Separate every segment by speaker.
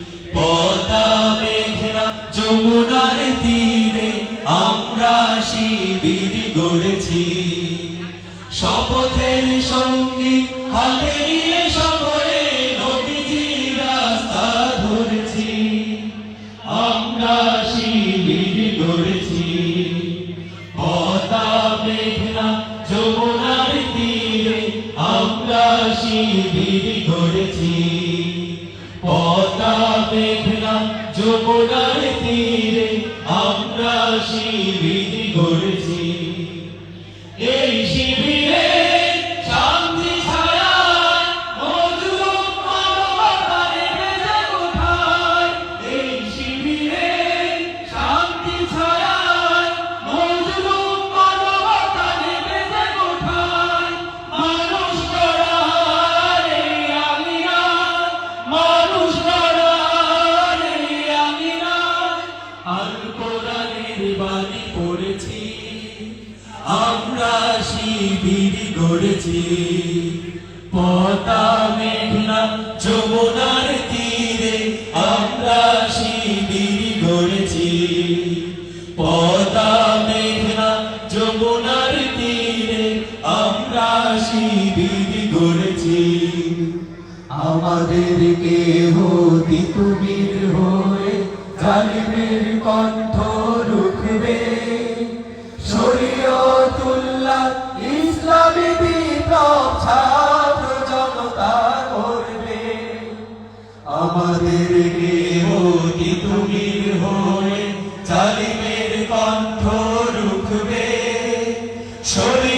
Speaker 1: পদ্মা মেঘনা যমুনার তীরে আমরা শিবির গড়েছি। শপথের সঙ্গে হাতে নিয়ে সকলে নদীজি রাস্তা ধরেছি। আমরা শিবির গড়েছি। পদ্মা মেঘনা যমুনার তীরে আমরা শিবির গড়েছি। যমুনার তীরে আমরা শিবির গড়েছি। এই শিবিরে আর কোরআনের বাণী পড়েছি। আমরা শিবির গড়েছি। পতা মেঘনা তীরে আমরা শিবির গড়েছি। পতা মেঘনা যমুনার তীরে আমরা শিবির গড়েছি।
Speaker 2: আমাদের কেহ তিতুমির হয়ে জালিমের কণ্ঠ রুখবে। শরীয়তুল্লাহ ইসলামী করবে।
Speaker 1: আমাদের কেহ তিতুমির হয়ে জালিমের কণ্ঠ রুখবে। শরীয়তুল্লাহ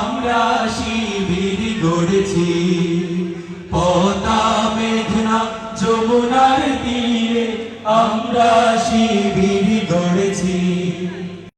Speaker 1: আমরা শিবির গড়েছি। পতা মেঘনা যমুনার তীরে আমরা শিবির গড়েছি।